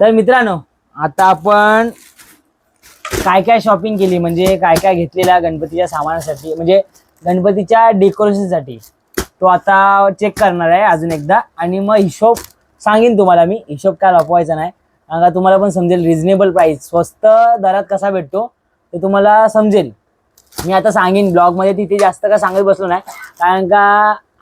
तर मित्रांनो आता आपण काय काय शॉपिंग केली? म्हणजे काय काय घेतलेला गणपतीच्या सामानासाठी? म्हणजे गणपतीच्या डेकोरेशनसाठी तो आता चेक करणार आहे अजून एकदा. आणि मग हिशोब सांगेन तुम्हाला मी. हिशोब काय लपवायचा नाही. कारण का तुम्हाला पण समजेल रिजनेबल प्राईस स्वस्त दरात कसा भेटतो ते तुम्हाला समजेल. मी आता सांगेन. ब्लॉगमध्ये तिथे जास्त का सांगत बसलो नाही. कारण का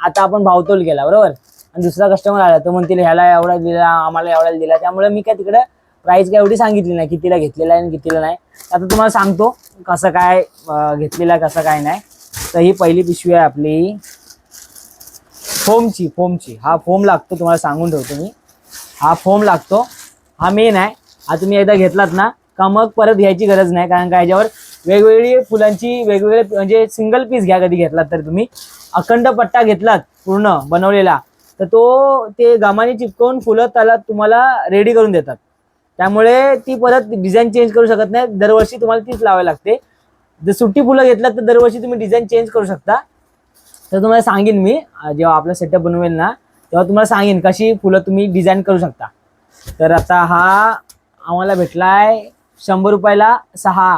आता आपण भावतोल केला बरोबर? आणि दुसरा कस्टमर आला तर म्हणतील ह्याला एवढा दिला आम्हाला एवढा दिला. त्यामुळे मी काय तिकडं प्राईस काय एवढी सांगितली नाही कितीला घेतलेला आहे आणि कितीला नाही. आता तुम्हाला सांगतो कसं काय घेतलेला आहे, कसं काय नाही. तर ही पहिली पिशवी आहे आपली. फोमची फोमची. हा फोम लागतो तुम्हाला सांगून ठेवतो मी. हा फोम लागतो. हा मेन आहे. हा तुम्ही एकदा घेतलात ना का मग परत घ्यायची गरज नाही. कारण का याच्यावर वेगवेगळी फुलांची वेगवेगळे म्हणजे सिंगल पीस घ्या कधी घेतलात तर तुम्ही. अखंड पट्टा घेतलात पूर्ण बनवलेला. तर तो ते गमाने चिपकवून फुलं त्याला तुम्हाला रेडी करून देतात. त्यामुळे ती परत डिझाईन चेंज करू शकत नाही. दरवर्षी तुम्हाला तीच लावावी लागते. जर सुट्टी फुलं घेतलं तर दरवर्षी तुम्ही डिझाईन चेंज करू शकता. तर तुम्हाला सांगेन मी जेव्हा आपला सेटअप बनवेल ना तेव्हा तुम्हाला सांगेन कशी फुलं तुम्ही डिझाईन करू शकता. तर आता हा आम्हाला भेटलाय शंभर रुपयाला सहा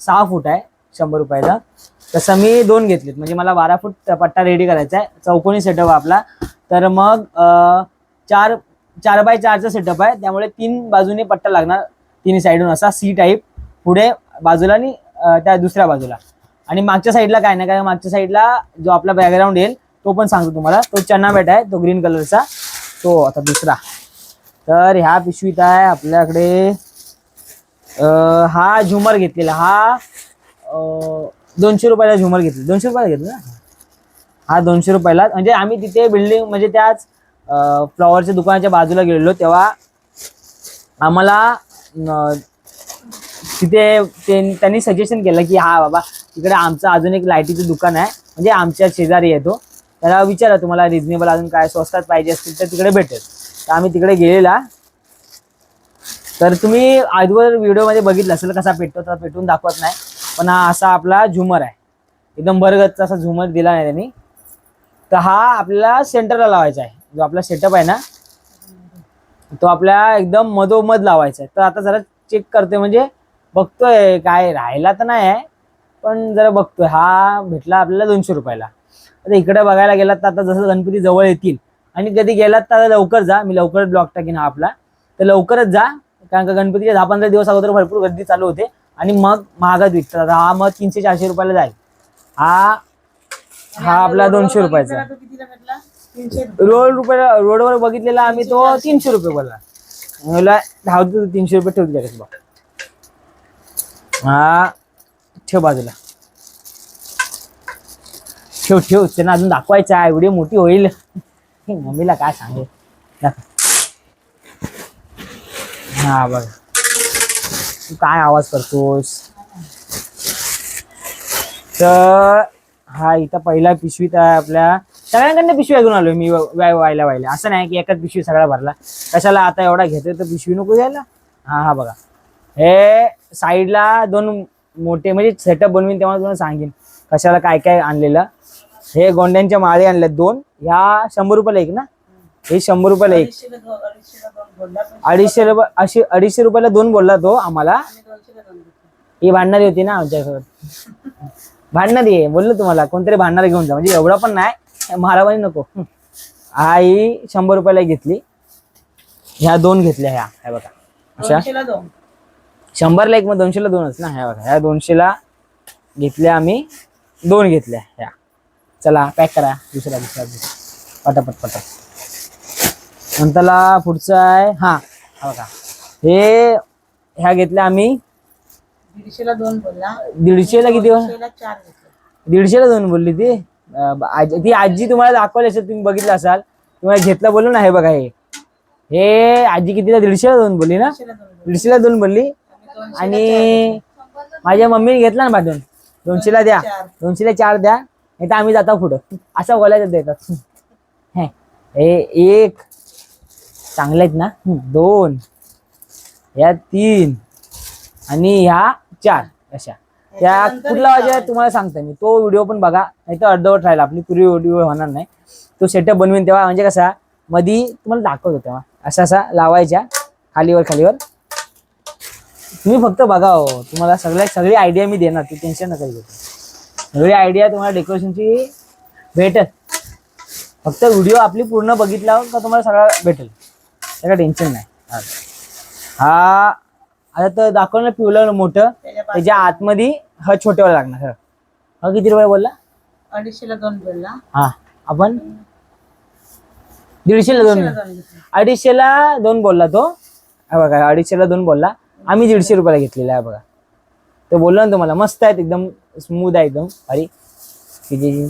सहा फूट आहे शंभर रुपयाला. तसं मी दोन घेतलेत. म्हणजे मला बारा फूट पट्टा रेडी करायचा आहे. चौकोनी सेटअप आपला. तर मग चार चार बाय चारचा सेटअप आहे. त्यामुळे तीन बाजूने पट्टा लागणार. तिन्ही साईडून असा सी टाईप पुढे बाजूला आणि त्या दुसऱ्या बाजूला. आणि मागच्या साईडला काय नाही काय मागच्या साईडला जो आपला बॅकग्राऊंड येईल तो पण सांगतो तुम्हाला. तो चन्ना बेट आहे तो ग्रीन कलरचा तो आता दुसरा. तर ह्या पिशवीत आहे आपल्याकडे हा झुमर घेतलेला. हा दोनशे रुपयाला झुमर घेतलेला. दोनशे रुपयाला घेतला ना? हा दोनशे रुपयाला म्हणजे आम्ही तिथे बिल्डिंग म्हणजे त्याच फ्लॉवरच्या दुकानाच्या बाजूला गेलेलो तेव्हा आम्हाला तिथे त्यांनी सजेशन केलं की हा बाबा तिकडे आमचं अजून एक लाईटीचं दुकान आहे. म्हणजे आमच्या शेजारी येतो त्याला विचारा तुम्हाला रिजनेबल अजून काय स्वस्तात पाहिजे असतील तर तिकडे भेटेल. तर आम्ही तिकडे गेलेला. तर तुम्ही आजवर व्हिडिओमध्ये बघितलं असेल कसा पेटतो तर पेटून दाखवत नाही. पण हा असा आपला झुमर आहे. एकदम बरगतचा असा झुमर दिला नाही त्यांनी. तर हा आपल्याला सेंटरला लावायचा आहे. जो आपला सेटअप आहे ना तो आपल्या एकदम मधोमध लावायचा आहे. तर आता जरा चेक करते म्हणजे बघतोय काय राहिला तर नाही आहे पण जरा बघतोय. हा भेटला आपल्याला दोनशे रुपयाला. आता इकडे बघायला गेलात तर आता जसं गणपती जवळ येतील आणि कधी गेलात तर आता लवकर जा. मी लवकरच ब्लॉक टाकीन हा आपला. तर लवकरच जा कारण का गणपतीच्या दहा पंधरा दिवस अगोदर भरपूर गर्दी चालू होते आणि मग महागात विकतात. आता हा मग तीनशे चारशे रुपयाला जाईल. हा हा आपला दोनशे रुपयाचा. कितीला भेटला तीनशे रोड रुपये रोडवर बघितलेला आम्ही तो तीनशे रुपये बोलला. मला धावतो तीनशे रुपये ठेवतो त्याच्यात बघ. हा ठेव बाजूला. ठेव ठेव त्यांना अजून दाखवायचं आहे एवढी मोठी होईल. मम्मीला काय सांगेल हा बघ. तू काय आवाज करतोस? तर हा इथं पहिला पिशवीत आहे आपल्या. सगळ्यांकडनं पिशवी घेऊन आलोय मी व्हायला व्हायला. असं नाही की एकच पिशवी सगळा भरला. कशाला आता एवढा घेतोय तर पिशवी नको घ्यायला? हा हा बघा. हे साईडला दोन मोठे म्हणजे सेटअप बनवीन तेव्हा तुम्हाला सांगेन. कशाला काय काय आणलेलं. हे गोंड्यांच्या माळे आणल्यात दोन. ह्या शंभर रुपयाला एक ना? हे शंभर रुपयाला एक. अडीचशे रुपये अशी अडीचशे रुपयाला दोन बोलला तो आम्हाला. ही भांडणारी होती ना आमच्यासोबत. भांडणारी आहे बोललो तुम्हाला कोणतरी भांडणारी घेऊन जा म्हणजे एवढा पण नाही मारावानी नको. ही. शंभर रुपयाला घेतली ह्या दोन घेतल्या ह्या ह्या बघा. अशा? शंभरला एक मग दोनशेला दोनच ना ह्या बघा ह्या दोनशेला घेतल्या आम्ही दोन घेतल्या ह्या. चला पॅक करा दुसरा दुसरा पटापट पटापट. नंतरला पुढचं आहे हा हा बघा. हे ह्या घेतल्या आम्ही दीडशेला दोन बोलला. दीडशेला किती? दोनशेला चार घेतले दीडशेला दोन बोलली ती? अं, आजी- ती आजी तुम्हाला दाखवली असेल तुम्ही बघितलं असाल. तुम्हाला घेतलं बोललो ना हे बघा हे. हे आजी कितीला? दीडशेला दोन बोलली ना? दीडशेला दोन बोलले. दीडशेला दोन बोलली? आम्ही दोनशेला आणि माझ्या मम्मीने घेतला ना पाठवून दोनशेला द्या. चार. दोनशेला चार द्या. नाही तर आम्ही जाता पुढं. असं बोलायचं देतात. हे हे एक. चांगले आहेत ना? हं, दोन. ह्या तीन. आणि ह्या चार अशा. त्या कुठला वाजा. तुम्हाला सांगतो मी तो व्हिडिओ पण बघा नाही तर अर्धवट राहिला आपली पूर्वी व्हिडिओ होणार नाही. तो सेटअप बनवीन तेव्हा म्हणजे कसा मधी तुम्हाला दाखवतो तेव्हा. असा असा लावायच्या खालीवर खालीवर. तुम्ही फक्त बघा हो तुम्हाला सगळ्या सगळी आयडिया मी देणार ती टेन्शन नका घेऊ. सगळी आयडिया तुम्हाला डेकोरेशनची भेटेल. फक्त व्हिडिओ आपली पूर्ण बघितला का तुम्हाला सगळं भेटेल? त्याला टेन्शन नाही. हा. आता तर दाखवलं ना पिवलं मोठं. त्याच्या आतमध्ये हा छोटेवाला लागणार हा. किती रुपये बोलला? अडीचशेला दोन बोलला. हा आपण? दीडशेला दोन. अडीचशेला दोन बोलला तो. हा बघा अडीचशेला दोन बोलला. आम्ही दीडशे रुपयाला घेतलेला आहे बघा. तो बोललो ना तुम्हाला मस्त आहेत एकदम स्मूथ आहे एकदम किती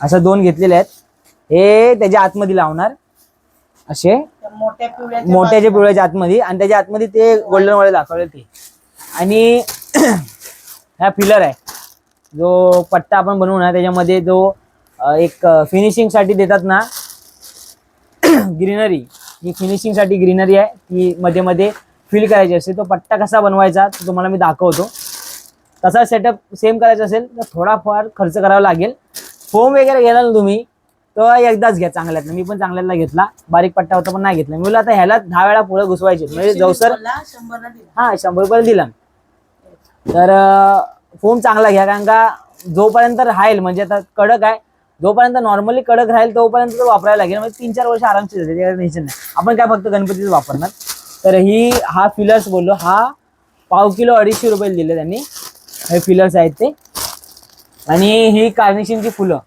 असं दोन घेतलेले आहेत. हे त्याच्या आतमध्ये लावणार. असे मोठ्याच्या पिवळ्याच्या आतमध्ये आणि त्याच्या आतमध्ये ते गोल्डन वाले दाखवले ते. आणि हा फिलर आहे. जो पट्टा आपण बनवू ना त्याच्यामध्ये जो एक फिनिशिंगसाठी देतात ना ग्रीनरी ही फिनिशिंगसाठी ग्रीनरी आहे. ती मध्ये मध्ये फिल करायची असते. तो पट्टा कसा बनवायचा तो तुम्हाला मी दाखवतो. तसा सेटअप सेम करायचा असेल तर थोडाफार खर्च करावा लागेल. फोम वगैरे घ्याल ना तुम्ही तो एकदाच घ्या चांगल्यातनं. मी पण चांगल्यातला घेतला. बारीक पट्टा होता पण नाही घेतला. मी आता ह्याला दहा वेळा पुढे घुसवायचे. म्हणजे जवसर हा शंभर रुपयाला दिला तर फोम चांगला घ्या कारण का जोपर्यंत राहील म्हणजे आता कडक आहे जोपर्यंत नॉर्मली कडक राहील तोपर्यंत तो वापरायला लागेल. म्हणजे तीन चार वर्ष आरामशीर जाते त्याच्याकडे टेन्शन नाही. आपण काय फक्त गणपतीच वापरणार? तर ही हा फिलर्स बोललो हा पाव किलो अडीचशे रुपये दिले त्यांनी. हे फिलर्स आहेत ते. आणि ही कार्निशिंगची फुलं.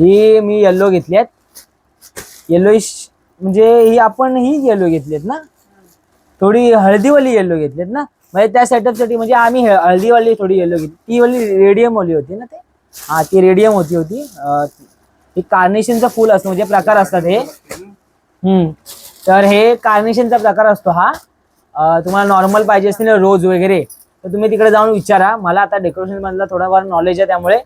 ही मी येल्लो घेतली आहेत येल्लोइश म्हणजे ही आपण ही येल्लो घेतली आहेत ना? थोडी हळदीवाली येल्लो घेतलीत ना? म्हणजे त्या सेटअपसाठी म्हणजे आम्ही हळदीवाली थोडी येल्लो घेतली. ती वाली रेडियम वाली होती ना ते? हा ती रेडियम होती होती. हे ती कार्नेशनचं फुल असतं म्हणजे प्रकार असतात हे. हम्म. तर हे कार्नेशनचा प्रकार असतो हा. तुम्हाला नॉर्मल पाहिजे असतील ना रोज वगैरे तर तुम्ही तिकडे जाऊन विचारा. मला आता डेकोरेशन मधला थोडाफार नॉलेज आहे त्यामुळे.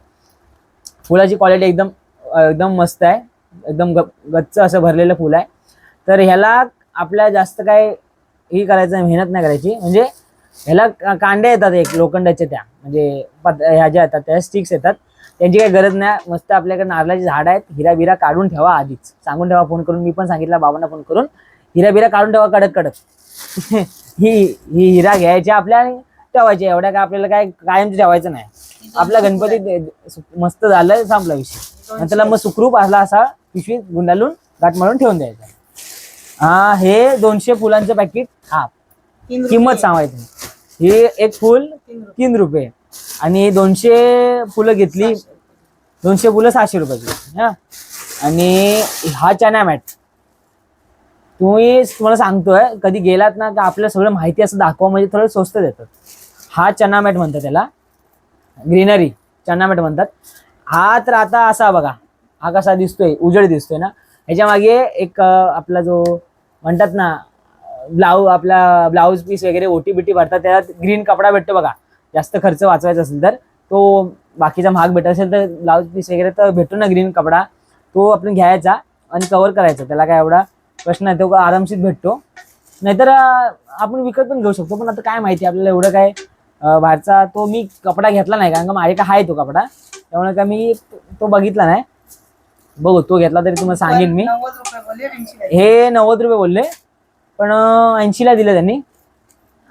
फुलाची क्वालिटी एकदम एकदम मस्त आहे. एकदम ग गच्च असं भरलेलं फुल आहे. तर ह्याला आपल्या जास्त काय ही करायचं मेहनत नाही करायची. म्हणजे ह्याला का- कांड्या येतात एक लोखंडाच्या त्या. म्हणजे पत ह्या ज्या येतात त्या स्टिक्स येतात. त्यांची काही गरज नाही. मस्त आपल्याकडे नारळाची झाड आहेत. हिरा बिरा काढून ठेवा आधीच. सांगून ठेवा फोन करून. मी पण सांगितलं बाबांना फोन करून. हिरा बिरा काढून ठेवा कडक कडक ही ही हिरा घ्यायच्या आपल्या आणि ठेवायच्या एवढ्या काय आपल्याला काय कायम ठेवायचं नाही. आपला गणपती मस्त झालं संपला विषय. आणि त्याला मग सुखरूप असला असा पिशवीत गुंडाळून गाठ मारून ठेवून द्यायचा. हा हे दोनशे फुलांचं पॅकेट हा. किंमत सांगायची ही एक फुल तीन रुपये. तीन रुपये. आणि दोनशे फुलं घेतली दोनशे फुलं सहाशे रुपयाची. हा. आणि हा चना मॅट. तुम्ही तुम्हाला सांगतोय कधी गेलात ना का आपल्याला सगळं माहिती असं दाखवा म्हणजे थोडं स्वस्त देतात. हा चना मॅट म्हणतात त्याला. ग्रीनरी चना मॅट म्हणतात. हा तर आता असा बघा. हा कसा दिसतोय उजळ दिसतोय ना? ह्याच्या मागे एक आपला जो म्हणतात ना ब्लाऊ आपला ब्लाऊज पीस वगैरे ओटी बिटी भरतात त्यात ग्रीन कपडा भेटतो बघा. जास्त खर्च वाचवायचा असेल तर तो बाकीचा महाग भेटत असेल तर ब्लाऊज पीस वगैरे तर भेटतो ना ग्रीन कपडा. तो आपण घ्यायचा आणि कव्हर करायचा त्याला काय एवढा प्रश्न आहे तो आरामशीर भेटतो. नाहीतर आपण विकत पण घेऊ शकतो पण आता काय माहिती आपल्याला एवढं काय बाहेरचा तो मी कपडा घेतला नाही कारण का माझ्याकडे आहे तो कपडा. त्यामुळे का मी तो बघितला नाही. बघू तो घेतला तरी तुम्हाला सांगेन मी. हे नव्वद रुपये बोलले पण ऐंशीला दिले त्यांनी.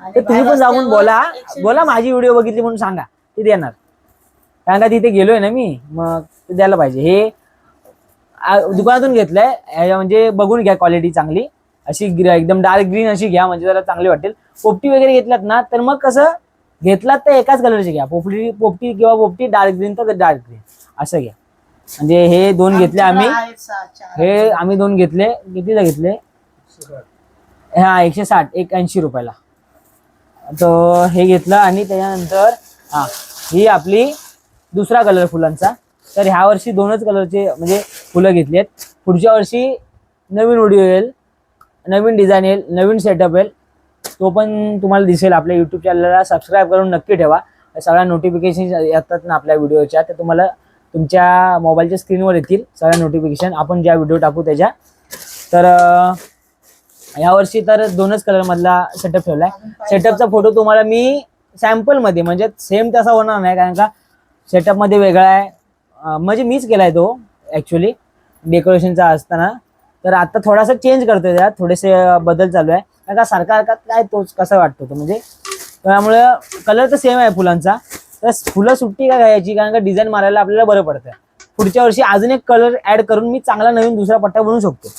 आणि ते तुम्ही पण जाऊन बोला. बोला माझी व्हिडिओ बघितली म्हणून सांगा. ते देणार कारण का तिथे गेलोय ना मी मग ते द्यायला पाहिजे. हे दुकानातून घेतलंय. म्हणजे बघून घ्या क्वालिटी चांगली. अशी एकदम डार्क ग्रीन अशी घ्या म्हणजे जरा चांगली वाटेल. पोपटी वगैरे घेतल्यात ना तर मग कसं घेतलात तर एकाच कलरची घ्या. पोपटी पोपटी किंवा पोपटी डार्क ग्रीन तर डार्क ग्रीन असं घ्या. म्हणजे हे दोन घेतले आम्ही. हे आम्ही दोन घेतले. कितीला घेतले? हा एकशे साठ. एक ऐंशी रुपयाला. तर हे घेतलं आणि त्याच्यानंतर हा ही आपली दुसरा कलर फुलांचा. तर ह्या वर्षी दोनच कलरचे म्हणजे फुलं घेतली आहेत पुढच्या वर्षी नवीन व्हिडिओ येईल नवीन डिझाईन येईल नवीन सेटअप येईल. तो पण तुम्हाला दिसेल. आपल्या यूट्यूब चॅनलला सबस्क्राईब करून नक्की ठेवा. सगळ्या नोटिफिकेशन येतात ना आपल्या व्हिडिओच्या त्या तुम्हाला तुमच्या मोबाईलच्या स्क्रीनवर येतील सगळ्या नोटिफिकेशन आपण ज्या व्हिडिओ टाकू त्याच्या. तर यावर्षी तर दोनच कलरमधला सेटअप ठेवला आहे सेटअपचा फोटो तुम्हाला मी सॅम्पलमध्ये म्हणजे सेम तसा होणार नाही. कारण का सेटअपमध्ये वेगळा आहे. म्हणजे मीच केला आहे तो ॲक्च्युली डेकोरेशनचा असताना. तर आता थोडासा चेंज करतोय त्यात थोडेसे बदल चालू आहे. कारण का सारखा सारखा काय तोच कसा वाटतो तो म्हणजे? त्यामुळे कलर तर सेम आहे फुलांचा. तर फुलं सुट्टी का घ्यायची? कारण का डिझाईन मारायला आपल्याला बरं पडतं पुढच्या वर्षी अजून एक कलर ऍड करून मी चांगला नवीन दुसरा पट्टा बनवू शकतो.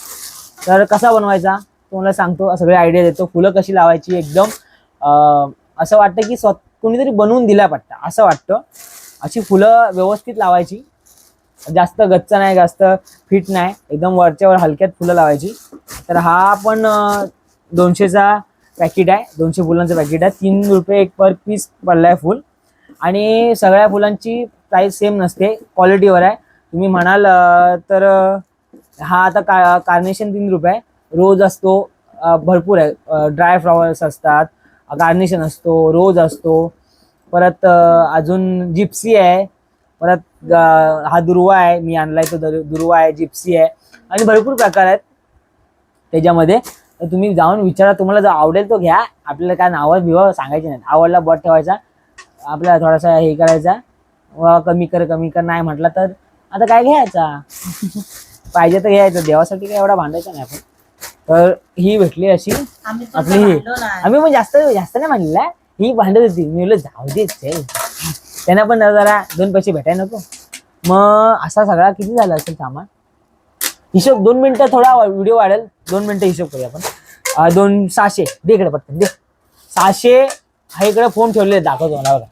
तर कसा बनवायचा? तुम्हाला सांगतो. सगळे आयडिया देतो. फुलं कशी लावायची एकदम असं वाटतं की स्व कोणीतरी बनवून दिला पट्टा. असं वाटतं. अशी फुलं व्यवस्थित लावायची. जास्त गच्च नाही जास्त फिट नाही. एकदम वरच्यावर हलक्यात फुलं लावायची. तर हा पण दोनशेचा पॅकेट आहे. दोनशे फुलांचं पॅकेट आहे. तीन रुपये एक पर पीस पडला आहे फुल. आणि सगळ्या फुलांची प्राईस सेम नसते. क्वालिटीवर आहे. तुम्ही म्हणाल तर हा आता का कार्नेशन तीन रुपये. आहे. रोज असतो भरपूर आहे. ड्राय फ्लॉवर्स असतात. कार्नेशन असतो रोज असतो. परत अजून जिप्सी आहे. परत हा दुर्वा आहे मी आणलाय तो दर- दुर्वा आहे जिप्सी आहे आणि भरपूर प्रकार आहेत. त्याच्यामध्ये तर तुम्ही जाऊन विचारा तुम्हाला जो आवडेल तो घ्या. आपल्याला काय नावं बिवं सांगायचे नाही आवडला बट ठेवायचा आपल्याला थोडासा हे करायचा. व कमी कर कमी कर नाही म्हटलं तर आता काय घ्यायचा? पाहिजे तर घ्यायचं. देवासाठी काय एवढा भांडायचा नाही आपण. तर ही भेटली अशी. आपली ही. आम्ही पण जास्त जास्त नाही म्हणलेला. ही भांडत होती. मी बोललो जाऊ दे त्यांना पण जरा दोन पैसे भेटाय नको. मग असा सगळा किती झाला असेल सामान हिशोब दोन मिनिटं थोडा व्हिडिओ वाढेल. दोन मिनिटं हिशोब करूया आपण. दोन सहाशे. दे इकडे पटकन दे. सहाशे हा इकडे फोन ठेवले दाखवतो मला बघा.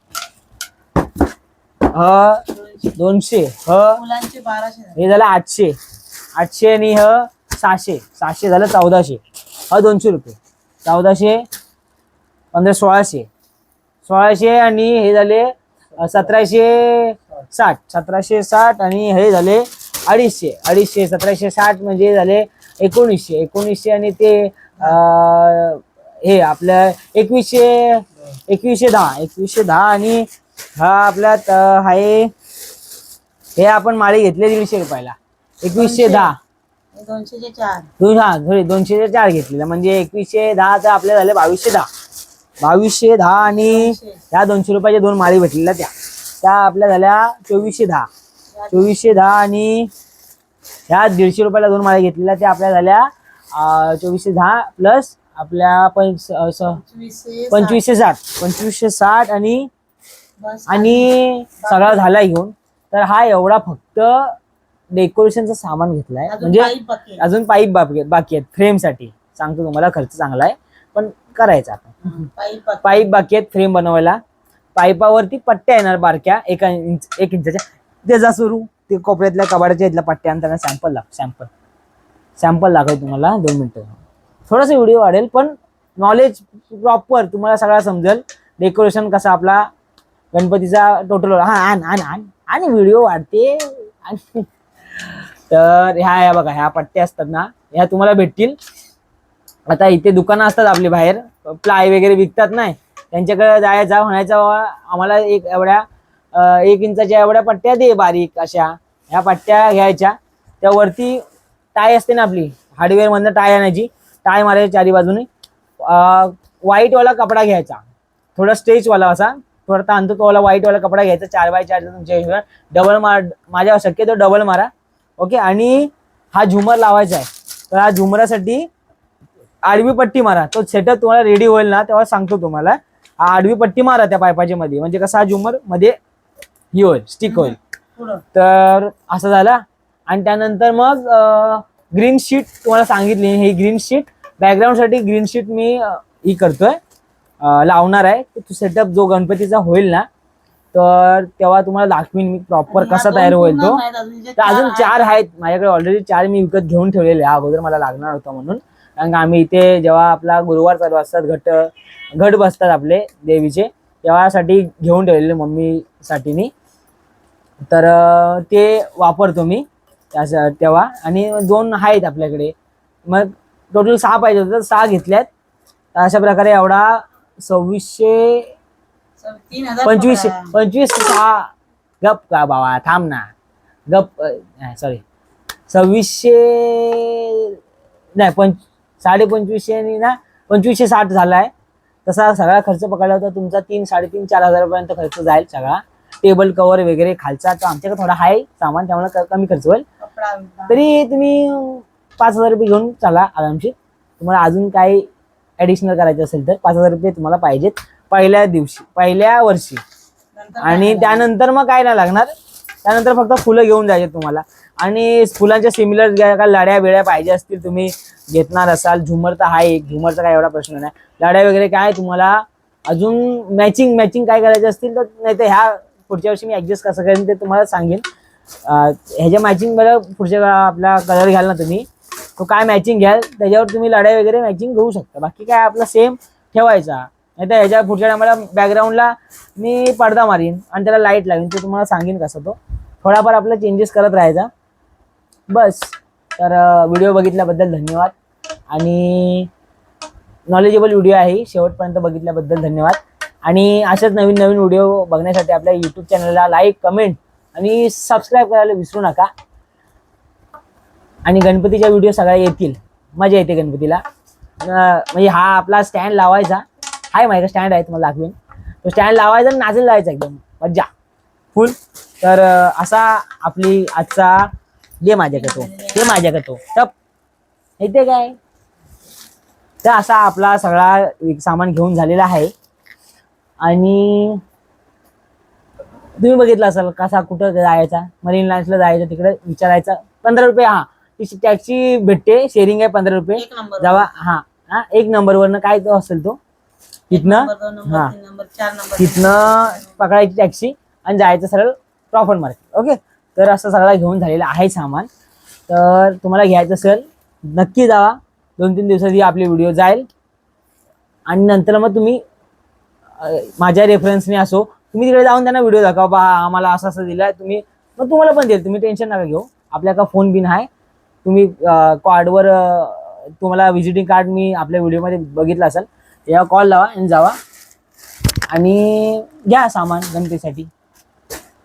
ह दोनशे ह झाले. हे झालं आठशे. आठशे आणि ह सहाशे. सहाशे झालं चौदाशे. ह दोनशे रुपये. चौदाशे पंधरा सोळाशे. सोळाशे आणि हे झाले सतराशे साठ सतराशे साठ आणि हे झाले अडीचशे. अडीचशे सतराशे साठ म्हणजे झाले एकोणीसशे. एकोणीसशे आणि ते हे आपलं एकवीसशे एकवीसशे दहा. एकवीसशे दहा आणि हा आपल्यात आहे हे आपण माळी घेतले दीडशे रुपयाला. एकवीसशे दहा. दोनशेचे चार. दोन हा सॉरी दोनशे चार घेतलेला. म्हणजे एकवीसशे दहा तर आपले झाले बावीसशे दहा. बावीसशे दहा आणि. ह्या दोनशे रुपयाच्या दोन माळी भेटलेल्या त्या. त्या आपल्या झाल्या चोवीसशे दहा. चोवीसशे दहा आणि ह्या दीडशे रुपयाला दोन माळी घेतलेल्या त्या आपल्या झाल्या चोवीसशे दहा प्लस आपल्या पंचवीसशे साठ. पंचवीसशे साठ आणि आणि सगळा झाला घेऊन. तर हा एवढा फक्त डेकोरेशनचं सामान घेतलाय. म्हणजे. अजून पाईप बाकी आहेत. फ्रेमसाठी. सांगतो तुम्हाला खर्च चांगला आहे. पण करायचा आपण पाईप बाकी. पाईप बाकी आहेत फ्रेम बनवायला. पाईपावरती पट्ट्या येणार बारक्या एका इंच एक इंचाच्या. त्याचा सुरू. ते कोपऱ्यातल्या कबाडाच्या इथल्या पट्ट्या आणताना त्यांना सॅम्पल लाग सॅम्पल सॅम्पल लागेल तुम्हाला दोन मिनटं. थोडासा व्हिडिओ वाढेल पण नॉलेज प्रॉपर तुम्हाला सगळा समजेल. डेकोरेशन कसा आपला गणपतीचा टोटल हा आण आण आण. आणि व्हिडिओ वाढते. आणि तर ह्या ह्या बघा ह्या पट्ट्या असतात ना ह्या तुम्हाला भेटतील. आता इथे दुकानं असतात आपली बाहेर. प्लाय वगैरे विकतात नाही. त्यांच्याकडे जायचा म्हणायचा आम्हाला एक एवढ्या एक इंचाच्या एवढ्या पट्ट्या दे बारीक अशा. ह्या पट्ट्या घ्यायच्या. त्यावरती टाय असते ना आपली. हार्डवेअर मधनं टाय आणायची. टाय मारायची चारी बाजूने. व्हाईटवाला कपडा घ्यायचा. थोडा स्टेचवाला असा. थोडा आणतो तो वाला व्हाईटवाला कपडा घ्यायचा. चार बाय चार तुमच्या हिशोबाने डबल मार माझ्या शक्यतो डबल मारा. ओके? आणि हा झुमर लावायचा आहे. तर हा झुमरासाठी आडवी पट्टी मारा. तो सेटअप तुम्हाला रेडी होईल ना तेव्हा सांगतो तुम्हाला. आडवी पट्टी मारा त्या पायपाच्या मध्ये. म्हणजे कसा हा झुमरमध्ये ही होईल स्टिक होईल. तर असं झालं. आणि त्यानंतर मग ग्रीन शीट तुम्हाला सांगितली. ही ग्रीन शीट बॅकग्राऊंडसाठी ग्रीन शीट मी ही करतोय. लावणार आहे. तो सेटअप जो गणपतीचा होईल ना तर तेव्हा तुम्हाला दाखवीन मी प्रॉपर कसा तयार होईल तो. अजून. चार आहेत. माझ्याकडे ऑलरेडी चार मी विकत घेऊन ठेवलेले. अगोदर मला लागणार होता म्हणून. कारण का आम्ही इथे जेव्हा आपला गुरुवार चालू असतात घट घट बसतात आपले देवीचे तेव्हासाठी घेऊन ठेवलेले मम्मीसाठी मी तर ते वापरतो मी त्यास- तेव्हा. आणि दोन आहेत आपल्याकडे. मग टोटल सहा पाहिजे होते सहा घेतल्यात. तर अशा प्रकारे एवढा सव्वीसशे पंचवीसशे पंचवीस सहा गप का बाबा थांब ना. गप सॉरी सव्वीसशे नाही पंच साडे पंचवीसशे आणि ना पंचवीसशे साठ झालाय. तसा सगळा खर्च पकडला होता तुमचा तीन साडेतीन चार हजारापर्यंत खर्च जाईल सगळा. टेबल कव्हर वगैरे खालचा तर आमच्याकडे थोडा आहे सामान त्यामुळे कमी खर्च होईल. तरी तुम्ही पाच हजार रुपये घेऊन चला आरामशीर. तुम्हाला अजून काही ॲडिशनल करायचं असेल तर पाच हजार रुपये तुम्हाला पाहिजेत. पहिल्या दिवशी पहिल्या वर्षी. आणि त्यानंतर मग काय नाही लागणार? त्यानंतर फक्त फुलं घेऊन जायचे तुम्हाला. आणि फुलांच्या सिमिलर काय लड्या बिड्या पाहिजे असतील तुम्ही घेतणार असाल. झुमर तर आहे झुमरचा काय एवढा प्रश्न नाही. लड्या वगैरे काय तुम्हाला अजून मॅचिंग मॅचिंग काय करायचे असतील तर नाही तर ह्या पुढच्या वर्षी मी ॲडजस्ट कसं करेन ते तुम्हाला सांगेन. ह्याच्या मॅचिंग बरं पुढच्या आपला कलर घ्याल ना तुम्ही. तो काय मॅचिंग घ्याल त्याच्यावर तुम्ही लढाई वगैरे मॅचिंग घेऊ शकता. बाकी काय आपला सेम ठेवायचा. नाही तर ह्याच्या पुढच्या टायमाला बॅकग्राऊंडला मी पडदा मारीन आणि त्याला लाइट लावीन ते तुम्हाला सांगेन कसं तो. थोडाफार आपला चेंजेस करत राहायचा. बस. तर व्हिडिओ बघितल्याबद्दल धन्यवाद. आणि नॉलेजेबल व्हिडिओ आहे शेवटपर्यंत बघितल्याबद्दल धन्यवाद. आणि अशाच नवीन नवीन व्हिडिओ बघण्यासाठी आपल्या यूट्यूब चॅनलला लाईक कमेंट आणि सबस्क्राईब करायला विसरू नका. आणि गणपतीच्या व्हिडिओ सगळ्या येतील. मजा येते गणपतीला. म्हणजे हा आपला स्टँड लावायचा. आहे माझ्या स्टँड आहे तुम्हाला दाखवेन. तो स्टँड लावायचा आणि नाचेल लावायचा एकदम. मज्जा. फुल. तर असा आपली आजचा दे माझ्याकडे तो. दे माझ्याकडे तो. टप. येते काय? तर असा आपला सगळा एक सामान घेऊन झालेला आहे. आणि तुम्ही बघितलं असाल कसा कुठं जायचा? मरीन लाईन्सला जायचं तिकडे विचारायचं. पंधरा रुपये हा. ती टॅक्सी भेटते. शेअरिंग आहे पंधरा रुपये. जेव्हा हा. हा एक नंबरवरनं काय तो असेल तो? तिथनं हा. तिथनं पकडायची टॅक्सी. आणि जायचं सरळ प्रॉफिट मार्केट ओके तर असं सगळं घेऊन झालेलं आहे सामान. तर तुम्हाला घ्यायचं असेल नक्की जावा. दोन तीन दिवसात ही आपली व्हिडिओ जाईल. आणि नंतर मग तुम्ही माझ्या रेफरन्सने असो तुम्ही तिकडे जाऊन त्यांना व्हिडिओ दाखवा. बा आम्हाला असं असं दिलं आहे तुम्ही मग तुम्हाला पण देईल. तुम्ही टेन्शन नका घेऊ. आपल्या का फोन बिन आहे. तुम्ही कार्डवर तुम्हाला व्हिजिटिंग कार्ड मी आपल्या व्हिडिओमध्ये बघितलं असेल. तेव्हा कॉल लावा आणि जावा. आणि घ्या सामान गणतीसाठी